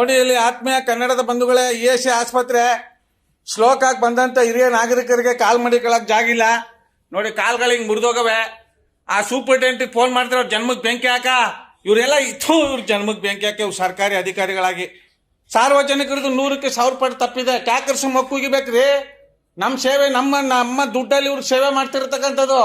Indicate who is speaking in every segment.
Speaker 1: ನೋಡಿ ಇಲ್ಲಿ ಆತ್ಮೀಯ ಕನ್ನಡದ ಬಂಧುಗಳೇ ಇ ಎಸ್ ಸಿ ಆಸ್ಪತ್ರೆ ಶ್ಲೋಕಕ್ಕೆ ಬಂದಂತ ಹಿರಿಯ ನಾಗರಿಕರಿಗೆ ಕಾಲ್ ಮಾಡಿಕೊಳ್ಳಕ್ ಜಾಗಿಲ್ಲ ನೋಡಿ, ಕಾಲ್ಗಳು ಹಿಂಗೆ ಮುರಿದೋಗವೆ. ಆ ಸೂಪರಿಂಟೆಂಡೆಂಟ್ ಫೋನ್ ಮಾಡ್ತಾರೆ ಅವ್ರ ಜನ್ಮಕ್ಕೆ ಬೆಂಕಿ ಹಾಕ. ಇವರೆಲ್ಲ ಇತ್ತು ಇವ್ರ ಜನ್ಮಕ್ಕೆ ಬೆಂಕಿ ಹಾಕಿ ಇವ್ರು ಸರ್ಕಾರಿ ಅಧಿಕಾರಿಗಳಾಗಿ. ಸಾರ್ವಜನಿಕರದ್ದು ನೂರಕ್ಕೆ ಸಾವಿರ ಪಟ್ಟು ತಪ್ಪಿದೆ. ಟ್ಯಾಕರ್ಸ್ ಮಕ್ಕುಗಿಬೇಕ್ರಿ. ನಮ್ಮ ಸೇವೆ ನಮ್ಮ ನಮ್ಮ ದುಡ್ಡಲ್ಲಿ ಇವ್ರು ಸೇವೆ ಮಾಡ್ತಿರ್ತಕ್ಕಂಥದ್ದು.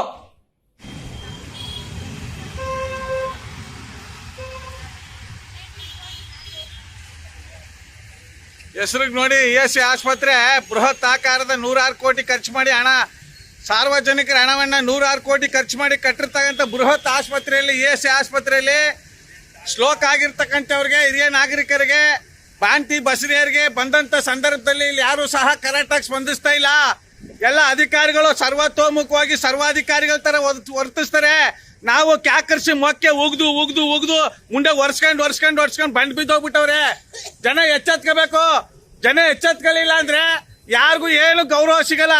Speaker 1: ಹೆಸರಿಗೆ ನೋಡಿ ಎಸ್ ಸಿ ಆಸ್ಪತ್ರೆ, ಬೃಹತ್ ಆಕಾರದ ನೂರಾರು ಕೋಟಿ ಖರ್ಚು ಮಾಡಿ ಹಣ. ಸಾರ್ವಜನಿಕರ ಹಣವನ್ನು ನೂರಾರು ಕೋಟಿ ಖರ್ಚು ಮಾಡಿ ಕಟ್ಟಿರ್ತಕ್ಕಂಥ ಬೃಹತ್ ಆಸ್ಪತ್ರೆಯಲ್ಲಿ, ಎಸ್ ಸಿ ಆಸ್ಪತ್ರೆಯಲ್ಲಿ ಸ್ಲೋಕ್ ಆಗಿರ್ತಕ್ಕಂಥವ್ರಿಗೆ, ಹಿರಿಯ ನಾಗರಿಕರಿಗೆ ಬಾಂತಿ ಬಸರಿಯರಿಗೆ ಬಂದಂಥ ಸಂದರ್ಭದಲ್ಲಿ ಇಲ್ಲಿ ಯಾರೂ ಸಹ ಕರೆಕ್ಟಾಗಿ ಸ್ಪಂದಿಸ್ತಾ ಇಲ್ಲ. ಎಲ್ಲ ಅಧಿಕಾರಿಗಳು ಸರ್ವತೋಮುಖವಾಗಿ ಸರ್ವಾಧಿಕಾರಿಗಳ ಥರ ವರ್ತ್- ವರ್ತಿಸ್ತಾರೆ. ನಾವು ಕ್ಯಾಕರ್ಸಿ ಮೊಕ್ಕೆ ಉಗ್ದು ಉಗ್ದು ಉಗ್ದು ಮುಂಡೆ ಒರ್ಸ್ಕೊಂಡು ಒರ್ಸ್ಕೊಂಡು ಒರ್ಸ್ಕೊಂಡು ಬಂಡ್ ಬಿದ್ದೋಗ್ಬಿಟ್ಟವ್ರೆ. ಜನ ಎಚ್ಚೆತ್ಕೋಬೇಕು. ಜನ ಎಚ್ಚೆತ್ಕೊಳ್ಳಿಲ್ಲ ಅಂದ್ರೆ ಯಾರಿಗೂ ಏನು ಗೌರವ ಸಿಗಲ್ಲ.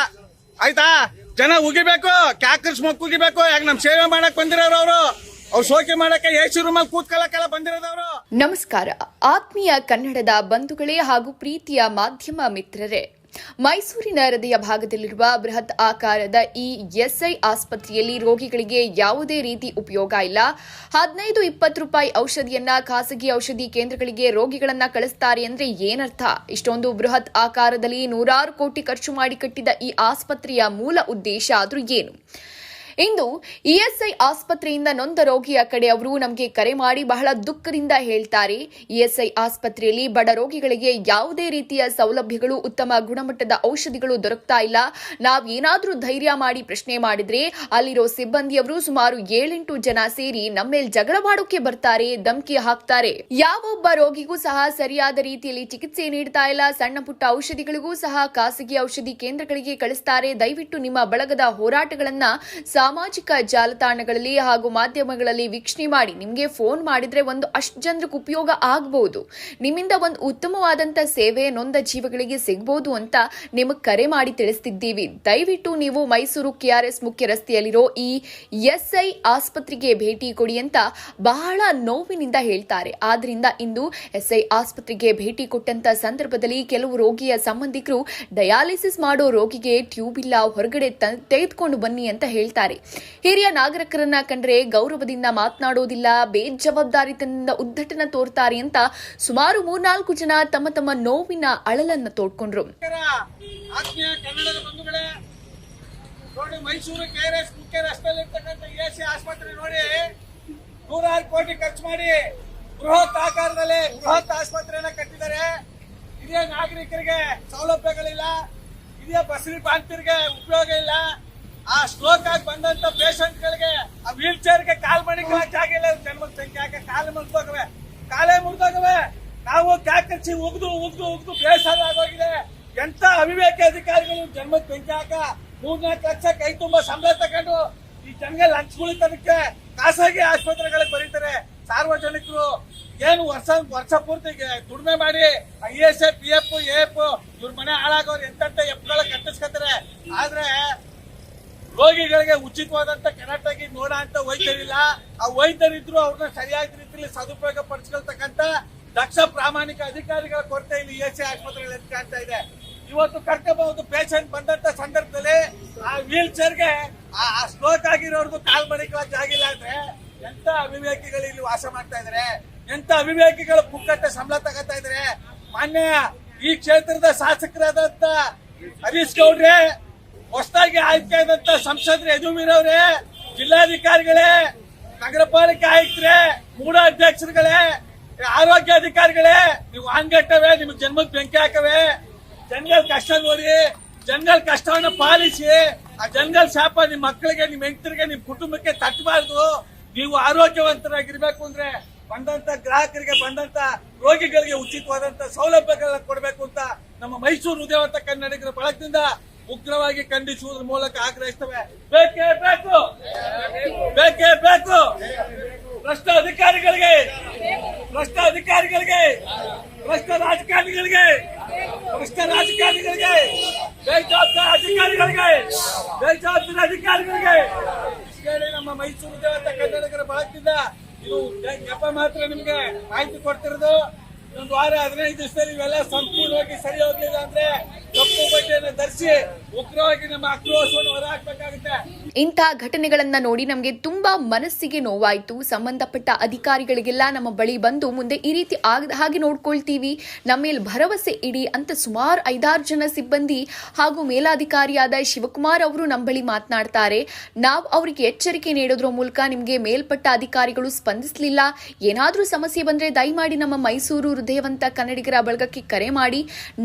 Speaker 1: ಆಯ್ತಾ? ಜನ ಉಗಿಬೇಕು, ಕ್ಯಾಕರ್ಸ್ ಸ್ಮೋಕ್ ಉಗಿಬೇಕು. ಯಾಕೆ ನಮ್ ಸೇವೆ ಮಾಡಕ್ ಬಂದಿರೋರು ಅವರು? ಬಂದಿರೋದವ್ರು.
Speaker 2: ನಮಸ್ಕಾರ. ಆತ್ಮೀಯ ಕನ್ನಡದ ಬಂಧುಗಳೇ ಹಾಗೂ ಪ್ರೀತಿಯ ಮಾಧ್ಯಮ ಮಿತ್ರರೇ ಮೈಸೂರಿನ ಹೃದಯ ಭಾಗದಲ್ಲಿರುವ ಬೃಹತ್ ಆಕಾರದ ಈ ಎಸ್ಐ ಆಸ್ಪತ್ರೆಯಲ್ಲಿ ರೋಗಿಗಳಿಗೆ ಯಾವುದೇ ರೀತಿ ಉಪಯೋಗ ಇಲ್ಲ. ಹದಿನೈದು ಇಪ್ಪತ್ತು ರೂಪಾಯಿ ಔಷಧಿಯನ್ನ ಖಾಸಗಿ ಔಷಧಿ ಕೇಂದ್ರಗಳಿಗೆ ರೋಗಿಗಳನ್ನ ಕಳಿಸ್ತಾರೆ ಅಂದ್ರೆ ಏನರ್ಥ? ಇಷ್ಟೊಂದು ಬೃಹತ್ ಆಕಾರದಲ್ಲಿ ನೂರಾರು ಕೋಟಿ ಖರ್ಚು ಮಾಡಿ ಕಟ್ಟಿದ ಈ ಆಸ್ಪತ್ರೆಯ ಮೂಲ ಉದ್ದೇಶ ಆದರೂ ಏನು? ಇಂದು ಇಎಸ್ಐ ಆಸ್ಪತ್ರೆಯಿಂದ ನೊಂದ ರೋಗಿಯ ಕಡೆ ಅವರು ನಮಗೆ ಕರೆ ಮಾಡಿ ಬಹಳ ದುಃಖದಿಂದ ಹೇಳ್ತಾರೆ. ಇಎಸ್ಐ ಆಸ್ಪತ್ರೆಯಲ್ಲಿ ಬಡ ರೋಗಿಗಳಿಗೆ ಯಾವುದೇ ರೀತಿಯ ಸೌಲಭ್ಯಗಳು, ಉತ್ತಮ ಗುಣಮಟ್ಟದ ಔಷಧಿಗಳು ದೊರಕ್ತಾ ಇಲ್ಲ. ನಾವ್ ಏನಾದ್ರೂ ಧೈರ್ಯ ಮಾಡಿ ಪ್ರಶ್ನೆ ಮಾಡಿದ್ರೆ ಅಲ್ಲಿರೋ ಸಿಬ್ಬಂದಿಯವರು ಸುಮಾರು ಏಳೆಂಟು ಜನ ಸೇರಿ ನಮ್ಮೇಲ್ ಜಗಳ ಮಾಡೋಕೆ ಬರ್ತಾರೆ, ಧಮಕಿ ಹಾಕ್ತಾರೆ. ಯಾವೊಬ್ಬ ರೋಗಿಗೂ ಸಹ ಸರಿಯಾದ ರೀತಿಯಲ್ಲಿ ಚಿಕಿತ್ಸೆ ನೀಡ್ತಾ ಇಲ್ಲ. ಸಣ್ಣ ಪುಟ್ಟ ಔಷಧಿಗಳಿಗೂ ಸಹ ಖಾಸಗಿ ಔಷಧಿ ಕೇಂದ್ರಗಳಿಗೆ ಕಳಿಸ್ತಾರೆ. ದಯವಿಟ್ಟು ನಿಮ್ಮ ಬಳಗದ ಹೋರಾಟಗಳನ್ನ ಸಾಮಾಜಿಕ ಜಾಲತಾಣಗಳಲ್ಲಿ ಹಾಗೂ ಮಾಧ್ಯಮಗಳಲ್ಲಿ ವೀಕ್ಷಣೆ ಮಾಡಿ ನಿಮಗೆ ಫೋನ್ ಮಾಡಿದ್ರೆ ಒಂದು ಅಷ್ಟು ಜನರಿಗೆ ಉಪಯೋಗ ಆಗಬಹುದು ನಿಮ್ಮಿಂದ ಒಂದು ಉತ್ತಮವಾದಂಥ ಸೇವೆ ನೊಂದ ಜೀವಗಳಿಗೆ ಸಿಗ್ಬೋದು ಅಂತ ನಿಮಗೆ ಕರೆ ಮಾಡಿ ತಿಳಿಸ್ತಿದ್ದೀವಿ. ದಯವಿಟ್ಟು ನೀವು ಮೈಸೂರು ಕೆಆರ್ಎಸ್ ಮುಖ್ಯ ರಸ್ತೆಯಲ್ಲಿರೋ ಈ ಎಸ್ಐ ಆಸ್ಪತ್ರೆಗೆ ಭೇಟಿ ಕೊಡಿ ಅಂತ ಬಹಳ ನೋವಿನಿಂದ ಹೇಳ್ತಾರೆ. ಆದ್ರಿಂದ ಇಂದು ಎಸ್ಐ ಆಸ್ಪತ್ರೆಗೆ ಭೇಟಿ ಕೊಟ್ಟಂತ ಸಂದರ್ಭದಲ್ಲಿ ಕೆಲವು ರೋಗಿಯ ಸಂಬಂಧಿಕರು ಡಯಾಲಿಸಿಸ್ ಮಾಡೋ ರೋಗಿಗೆ ಟ್ಯೂಬ್ ಇಲ್ಲ, ಹೊರಗಡೆ ತೆಗೆದುಕೊಂಡು ಬನ್ನಿ ಅಂತ ಹೇಳ್ತಾರೆ. ಹಿರಿಯ ನಾಗರಿಕರನ್ನ ಕಂಡ್ರೆ ಗೌರವದಿಂದ ಮಾತನಾಡೋದಿಲ್ಲ, ಬೇಜವಾಬ್ದಾರಿತನದಿಂದ ಉದ್ದಟನ ತೋರ್ತಾರೆ ಅಂತ ಸುಮಾರು ಮೂರ್ನಾಲ್ಕು ಜನ ತಮ್ಮ ತಮ್ಮ ನೋವಿನ ಅಳಲನ್ನ ತೋಡ್ಕೊಂಡ್ರು.
Speaker 1: ನೋಡಿ ಮೈಸೂರು ಕೆ ಆರ್ ಎಸ್ ಮುಖ್ಯ ರಸ್ತೆಯಲ್ಲಿ ಆಸ್ಪತ್ರೆ ನೋಡಿ, ನೂರಾರು ಕೋಟಿ ಖರ್ಚು ಮಾಡಿ ಬೃಹತ್ ಆಕಾರದಲ್ಲಿ ಬೃಹತ್ ಆಸ್ಪತ್ರೆಯನ್ನ ಕಟ್ಟಿದ್ದಾರೆ. ಹಿರಿಯ ನಾಗರಿಕರಿಗೆ ಸೌಲಭ್ಯಗಳಿಲ್ಲ, ಹಿರಿಯ ಬಸರಿ ಬಾಂತಿರಿಗೆ ಉಪಯೋಗ ಇಲ್ಲ. ಸ್ಟ್ರೋಕ್ ಆಗಿ ಬಂದಂತ ಪೇಷಂಟ್ ಗಳಿಗೆ ಆ ವೀಲ್ ಚೇರ್ಗೆ ಕಾಲ್ ಮಣಿಕ ಆಗಿಲ್ಲ. ಜನ್ಮದ ಸಂಖ್ಯೆ ಯಾಕೆ ಕಾಲು ಮುರಿದೋಗವೆ. ಕಾಲೇ ಮುರಿದೋಗವೆ. ನಾವು ಕ್ಯಾಕರ್ಸಿ ಉಗ್ದು ಉಗ್ದು ಉಗ್ದು ಬೇಸರ ಆಗೋಗಿದೆ. ಎಂತ ಅವಿವೇಕ ಅಧಿಕಾರಿಗಳು ಜನ್ಮದ ಬೆಂಕಿ ಹಾಕ ಮೂರ್ನಾಲ್ಕು ಲಕ್ಷ ಕೈ ತುಂಬಾ ಸಂಬಳ ತಗೊಂಡು ಈ ಜನಗೆ ಲಂಚ್ಗಳಿದ್ದದಕ್ಕೆ ಖಾಸಗಿ ಆಸ್ಪತ್ರೆಗಳಿಗೆ ಬರೀತಾರೆ. ಸಾರ್ವಜನಿಕರು ಏನು ವರ್ಷ ವರ್ಷ ಪೂರ್ತಿ ದುಡಿಮೆ ಮಾಡಿ I S A P F A F ಇವ್ರ ಮನೆ ಹಾಳಾಗೋರು ಎಂತ ಎಫ್ಗಳ ಕಟ್ಟಿಸ್ಕೊತಾರೆ. ಆದ್ರೆ ರೋಗಿಗಳಿಗೆ ಉಚಿತವಾದಂತ ಕರೆಕ್ಟಾಗಿ ನೋಡ ಅಂತ ವೈದ್ಯರಿಲ್ಲ. ಆ ವೈದ್ಯರಿದ್ರು ಅವ್ರನ್ನ ಸರಿಯಾದ ರೀತಿಯಲ್ಲಿ ಸದುಪಯೋಗ ಪಡಿಸ್ಕೊಳ್ತಕ್ಕಂತ ದಕ್ಷ ಪ್ರಾಮಾಣಿಕ ಅಧಿಕಾರಿಗಳ ಕೊರತೆ ಇಲ್ಲಿ ಎಸ್ ಆಸ್ಪತ್ರೆಗಳು ಎದ್ದು ಕಾಣ್ತಾ ಇದೆ. ಇವತ್ತು ಕರ್ಕೋಬಹುದು ಪೇಷಂಟ್ ಬಂದಂತ ಸಂದರ್ಭದಲ್ಲಿ ಆ ವೀಲ್ ಚೇರ್ಗೆ ಆ ಸ್ಲೋಕ್ ಆಗಿರೋರ್ಗು ಕಾಲ್ ಜಾಗ ಜಾಗಿಲ್ಲ ಅಂದ್ರೆ ಎಂತ ಅವಿವೇಕಿಗಳು ಇಲ್ಲಿ ವಾಸ ಮಾಡ್ತಾ ಇದಾರೆ? ಎಂತ ಅವಿವೇಕಿಗಳು ಪುಕ್ಕಟ್ಟೆ ಸಂಬಳ ತಗೋತಾ ಇದಾರೆ? ಮಾನ್ಯ ಈ ಕ್ಷೇತ್ರದ ಶಾಸಕರಾದಂತ ಹರೀಶ್ ಗೌಡ್ರೆ ಹೊಸದಾಗಿ ಆಯ್ಕೆ ಆದಂತ ಸಂಸದರು ಯದುವೀರವ್ರೆ ಜಿಲ್ಲಾಧಿಕಾರಿಗಳೇ, ನಗರ ಪಾಲಿಕೆ ಆಯುಕ್ತರೇ, ಮೂಡ ಅಧ್ಯಕ್ಷರುಗಳೇ, ಆರೋಗ್ಯ ಅಧಿಕಾರಿಗಳೇ, ನೀವು ಆನ್ಗಟ್ಟವೆ ನಿಮ್ಗೆ ಜನ್ಮದ ಬೆಂಕಿ ಹಾಕವೆ ಜನಗಳ ಕಷ್ಟ ನೋಡಿ ಜನಗಳ ಕಷ್ಟವನ್ನು ಪಾಲಿಸಿ, ಆ ಜನಗಳ ಶಾಪ ನಿಮ್ ಮಕ್ಕಳಿಗೆ, ನಿಮ್ ಹೆಂಡತಿರಿಗೆ, ನಿಮ್ ಕುಟುಂಬಕ್ಕೆ ತಟ್ಟಬಾರ್ದು. ನೀವು ಆರೋಗ್ಯವಂತರಾಗಿರ್ಬೇಕು ಅಂದ್ರೆ ಬಂದಂತ ಗ್ರಾಹಕರಿಗೆ, ಬಂದಂತ ರೋಗಿಗಳಿಗೆ ಉಚಿತವಾದಂತ ಸೌಲಭ್ಯಗಳನ್ನ ಕೊಡಬೇಕು ಅಂತ ನಮ್ಮ ಮೈಸೂರು ಉದಯವಂತ ಕನ್ನಡಿಗರ ಬಳಗದಿಂದ ಉಗ್ರವಾಗಿ ಖಂಡಿಸುವುದರ ಮೂಲಕ ಆಗ್ರಹಿಸ್ತವೆ ಬೇಕೇ ಬೇಕು. ಬೇಕೇ ಬೇಕು. ಭ್ರಷ್ಟ ಅಧಿಕಾರಿಗಳಿಗೆ ಭ್ರಷ್ಟ ಅಧಿಕಾರಿಗಳಿಗೆ ಭ್ರಷ್ಟ ರಾಜಕಾರಣಿಗಳಿಗೆ ಭ್ರಷ್ಟ ರಾಜಕಾರಣಿಗಳಿಗೆ ಬೇಜವಾಬ್ದಾರ ಅಧಿಕಾರಿಗಳಿಗೆ ಬೇಜವಾಬ್ದಾರ ಅಧಿಕಾರಿಗಳಿಗೆ. ನಮ್ಮ ಮೈಸೂರು ದೇವತ ಕನ್ನಡಿಗರ ಬಳಗದಿಂದ ಇದು ಜಪ ಮಾತ್ರ ನಿಮ್ಗೆ ಮಾಹಿತಿ ಕೊಡ್ತಿರೋದು. ಒಂದು ವಾರ, ಹದಿನೈದು ದಿವಸದಲ್ಲಿ ಇವೆಲ್ಲ ಸಂಪೂರ್ಣವಾಗಿ ಸರಿ ಹೋಗ್ಲಿಲ್ಲ ಅಂದ್ರೆ
Speaker 2: ಇಂಥ ಘಟನೆಗಳನ್ನ ನೋಡಿ ನಮಗೆ ತುಂಬಾ ಮನಸ್ಸಿಗೆ ನೋವಾಯಿತು. ಸಂಬಂಧಪಟ್ಟ ಅಧಿಕಾರಿಗಳಿಗೆಲ್ಲ ನಮ್ಮ ಬಳಿ ಬಂದು ಮುಂದೆ ಈ ರೀತಿ ಆಗದ ಹಾಗೆ ನೋಡ್ಕೊಳ್ತೀವಿ. ನಮ್ಮ ಮೇಲೆ ಭರವಸೆ ಇಡಿ ಅಂತ ಸುಮಾರು ಐದಾರು ಜನ ಸಿಬ್ಬಂದಿ ಹಾಗೂ ಮೇಲಾಧಿಕಾರಿಯಾದ ಶಿವಕುಮಾರ್ ಅವರು ನಮ್ಮ ಬಳಿ ಮಾತನಾಡ್ತಾರೆ. ನಾವು ಅವರಿಗೆ ಎಚ್ಚರಿಕೆ ನೀಡೋದ್ರ ಮೂಲಕ ನಿಮಗೆ ಮೇಲ್ಪಟ್ಟ ಅಧಿಕಾರಿಗಳು ಸ್ಪಂದಿಸಲಿಲ್ಲ. ಏನಾದರೂ ಸಮಸ್ಯೆ ಬಂದ್ರೆ ದಯಮಾಡಿ ನಮ್ಮ ಮೈಸೂರು ಹೃದಯವಂತ ಕನ್ನಡಿಗರ ಬಳಗಕ್ಕೆ ಕರೆ ಮಾಡಿ.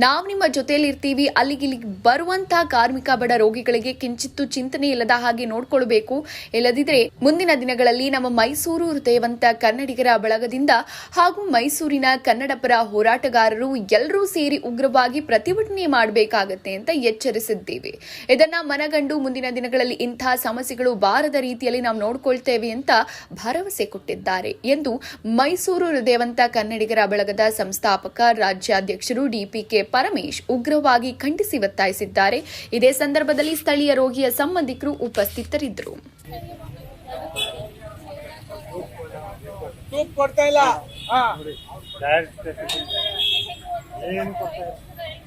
Speaker 2: ನಾವು ನಿಮ್ಮ ಜೊತೆಯಲ್ಲಿ ಇರ್ತೀವಿ ಅಲ್ಲಿಗೆ ಇಲ್ಲಿಗೆ ಬರುವಂತಹ ಕಾರ್ಮಿಕ ಬಡ ರೋಗಿಗಳಿಗೆ ಕಿಂಚಿತ್ತು ಚಿಂತನೆ ಇಲ್ಲದ ಹಾಗೆ ನೋಡಿಕೊಳ್ಳಬೇಕು ಇಲ್ಲದಿದ್ರೆ ಮುಂದಿನ ದಿನಗಳಲ್ಲಿ ನಮ್ಮ ಮೈಸೂರು ಹೃದಯವಂತ ಕನ್ನಡಿಗರ ಬಳಗದಿಂದ ಹಾಗೂ ಮೈಸೂರಿನ ಕನ್ನಡ ಪರ ಹೋರಾಟಗಾರರು ಎಲ್ಲರೂ ಸೇರಿ ಉಗ್ರವಾಗಿ ಪ್ರತಿಭಟನೆ ಮಾಡಬೇಕಾಗತ್ತೆ ಅಂತ ಎಚ್ಚರಿಸಿದ್ದೇವೆ. ಇದನ್ನ ಮನಗಂಡು ಮುಂದಿನ ದಿನಗಳಲ್ಲಿ ಇಂತಹ ಸಮಸ್ಯೆಗಳು ಬಾರದ ರೀತಿಯಲ್ಲಿ ನಾವು ನೋಡಿಕೊಳ್ತೇವೆ ಅಂತ ಭರವಸೆ ಕೊಟ್ಟಿದ್ದಾರೆ ಎಂದು ಮೈಸೂರು ಹೃದಯವಂತ ಕನ್ನಡಿಗರ ಬಳಗದ ಸಂಸ್ಥಾಪಕ, ರಾಜ್ಯಾಧ್ಯಕ್ಷರು ಡಿಪಿಕೆ ಪರಮೇಶ್ ಉಗ್ರವಾಗಿ ಖಂಡಿಸಿ ಒತ್ತಾಯಿಸಿದ್ದಾರೆ. ಇದೇ ಸಂದರ್ಭದಲ್ಲಿ ಸ್ಥಳೀಯ ರೋಗಿಯ ಸಂಬಂಧಿಕರು ಉಪಸ್ಥಿತರಿದ್ದರು.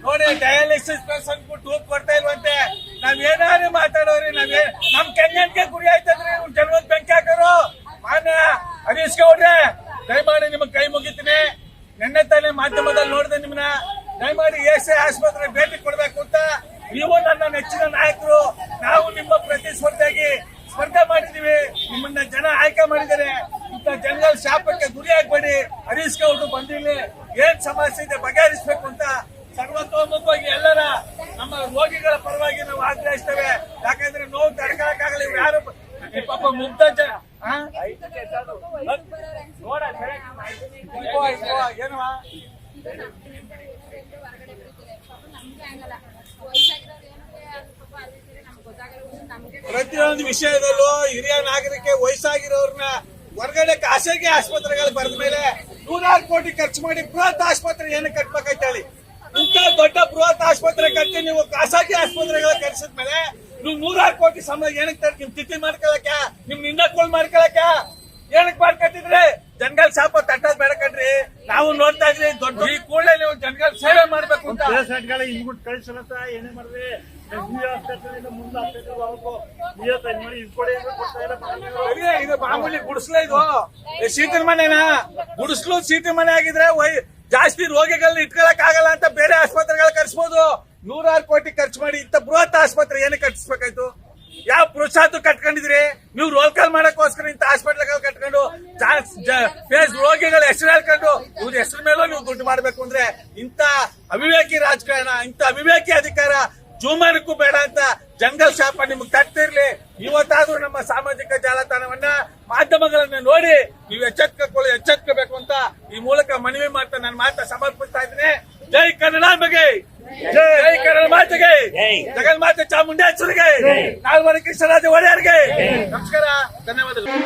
Speaker 1: ನೋಡಿ ಡಯಾಲಿಸಿಸ್ ಪೇಷಂಟ್ ಟೂಪ್ ಕೊಡ್ತಾ ಇಲ್ವಂತೆ. ನಾವ್ ಏನಾದ್ರು ಮಾತಾಡೋರಿ, ನಾವೇ ನಮ್ ಕೆಂಗನ್ಗೆ ಗುರಿ ಆಯ್ತಂದ್ರೆ ಇವ್ರು ಜನವತ್ ಬೆಂಕಿ ಹಾಕೋರು. ಮಾನ್ಯ, ಹರೀಶ್ ಗೌಡ್ರೆ, ದಯಮಾಡಿ ನಿಮ್ಗೆ ಕೈ ಮುಗಿತೀನಿ. ನಿನ್ನೆ ತಾನೇ ಮಾಧ್ಯಮದಲ್ಲಿ ನೋಡಿದೆ ನಿಮ್ಮನ್ನ ದಯಮಾಡಿ ಎಸ್ ಆಸ್ಪತ್ರೆ ಭೇಟಿ ನೆಚ್ಚಿನ ನಾಯಕರು ನಾವು ನಿಮ್ಮ ಪ್ರತಿಸ್ಪರ್ಧಿಯಾಗಿ ಸ್ಪರ್ಧೆ ಮಾಡಿದೀವಿ ನಿಮ್ಮನ್ನ ಜನ ಆಯ್ಕೆ ಮಾಡಿದ್ದಾರೆ. ಇಂಥ ಜನಗಳ ಶಾಪಕ್ಕೆ ಗುರಿ ಆಗ್ಬೇಡಿ. ಹರೀಶ್ ಗೌಡ್ರು ಬಂದಿಲ್ಲಿ ಏನ್ ಸಮಸ್ಯೆ ಇದೆ ಬಗೆಹರಿಸಬೇಕು ಅಂತ ಸರ್ವತೋಮುಖವಾಗಿ ಎಲ್ಲರ ನಮ್ಮ ರೋಗಿಗಳ ಪರವಾಗಿ ನಾವು ಆಗ್ರಹಿಸ್ತೇವೆ. ಯಾಕಂದ್ರೆ ನೋವು ತಡಕಾಗಲಿ ಯಾರು ಪಾಪ ಮುಗ್ಧ ಜನ ಆ? ನೋಡ, ಸರಿ. ಇಲ್ವೋ, ಇಲ್ವೋ, ಏನವ್ವ? ಪ್ರತಿಯೊಂದು ವಿಷಯದಲ್ಲೂ ಹಿರಿಯ ನಾಗರಿಕ ವಯಸ್ಸಾಗಿರೋರ್ನ ಹೊರಗಡೆ ಖಾಸಗಿ ಆಸ್ಪತ್ರೆಗಳು ಬರೆದ ಮೇಲೆ ನೂರಾರು ಕೋಟಿ ಖರ್ಚು ಮಾಡಿ ಬೃಹತ್ ಆಸ್ಪತ್ರೆ ಏನು ಹೇಳಿ. ಇಂಥ ದೊಡ್ಡ ಬೃಹತ್ ಆಸ್ಪತ್ರೆ ಕಟ್ಟಿ ನೀವು ಖಾಸಗಿ ಆಸ್ಪತ್ರೆಗಳ ಕರೆಸಿದ ಮೇಲೆ ನೀವು ನೂರಾರು ಕೋಟಿ ಸಂಬಳ ಏನಕ್ಕೆ ನಿಮ್ ತಿಥಿ ಮಾಡ್ಕೊಳಕ ನಿಮ್ ನಿಂದಕೋಳ್ ಮಾಡ್ಕೊಳಕ ಏನಕ್ಕೆ ಮಾಡ್ಕೊತಿದ್ರಿ? ಜನಗಳ ಶಾಪ ತಟ್ಟದ್ ಬೇಡ ಕಣ್ರಿ. ನಾವು ನೋಡ್ತಾ ಇದ್ರಿ ದೊಡ್ಡ ಈ ಕೂಡಲೇ ನೀವು ಜನಗಳ ಸೇವೆ ಮಾಡ್ಬೇಕು ಅಂತ.
Speaker 3: ಪೇಷಂಟ್ಗಳ ಹಿಂಗ್ಬಿಟ್ಟು ಕಳಿಸಲತ್ತ ಏನೇ
Speaker 1: ಮಾಡ್ರಿ ಇದು ಮಾಮೂಲಿ ಗುಡಿಸ್ಲ ಇದು. ಸೀಟಿನ ಮನೆನಾ? ಗುಡಿಸ್ಲು ಸೀಟಿನ ಮನೆ ಆಗಿದ್ರೆ ವೈ ಜಾಸ್ತಿ ರೋಗಿಗಳನ್ನ ಇಟ್ಕೊಳಕ್ ಆಗಲ್ಲ ಅಂತ ಬೇರೆ ಆಸ್ಪತ್ರೆಗಳ ಕಟ್ಸ್ಬೋದು ನೂರಾರು ಕೋಟಿ ಖರ್ಚು ಮಾಡಿ ಇಂತ ಬೃಹತ್ ಆಸ್ಪತ್ರೆ ಏನಕ್ಕೆ ಕಟ್ಟಿಸ್ಬೇಕಾಯ್ತು? ಯಾವ ಪ್ರೋತ್ಸಾಹ ಕಟ್ಕೊಂಡಿದ್ರಿ? ನೀವು ರೋಲ್ ಕಾಲ್ ಮಾಡಕ್ಕೋಸ್ಕರ ಇಂತ ಹಾಸ್ಪಿಟ್ಲ್ ಫೇಸ್ ರೋಗಿಗಳ ಹೆಸರು ಹೇಳ್ಕೊಂಡು ಇವ್ರ ಹೆಸರು ಮೇಲೂ ನೀವು ದುಡ್ಡು ಮಾಡ್ಬೇಕು ಅಂದ್ರೆ ಇಂತ ಅವಿವೇಕಿ ರಾಜಕಾರಣ ಇಂತ ಅವಿವೇಕಿ ಅಧಿಕಾರ ಜೂಮಾನಕ್ಕೂ ಬೇಡ ಅಂತ ಜಂಗಲ್ ಶಾಪ ನಿಮ್ಗೆ ತಟ್ಟಿರ್ಲಿ ಇವತ್ತಾದ್ರೂ ನಮ್ಮ ಸಾಮಾಜಿಕ ಜಾಲತಾಣವನ್ನ ಮಾಧ್ಯಮಗಳನ್ನ ನೋಡಿ ನೀವು ಎಚ್ಚೆತ್ಕೊಳ್ಳಿ ಎಚ್ಚೆತ್ಕೋಬೇಕು ಅಂತ ಈ ಮೂಲಕ ಮನವಿ ಮಾಡ್ತಾ ನನ್ನ ಮಾತ ಸಮರ್ಪಿಸ್ತಾ ಇದ್ದೀನಿ. ಜೈ ಕನ್ನಡ ಬಗ್ಗೆ ಜೈ ಕನ್ನಡ ಮಾತೆಗೆ! ಜಗನ್ ಮಾತೆ ಚಾಮುಂಡೇಶ್ವರಿಗೆ! ನಾಲ್ವರ ಕೃಷ್ಣರಾಜ ಒಡೆಯರ್ಗೆ! ನಮಸ್ಕಾರ ಧನ್ಯವಾದಗಳು.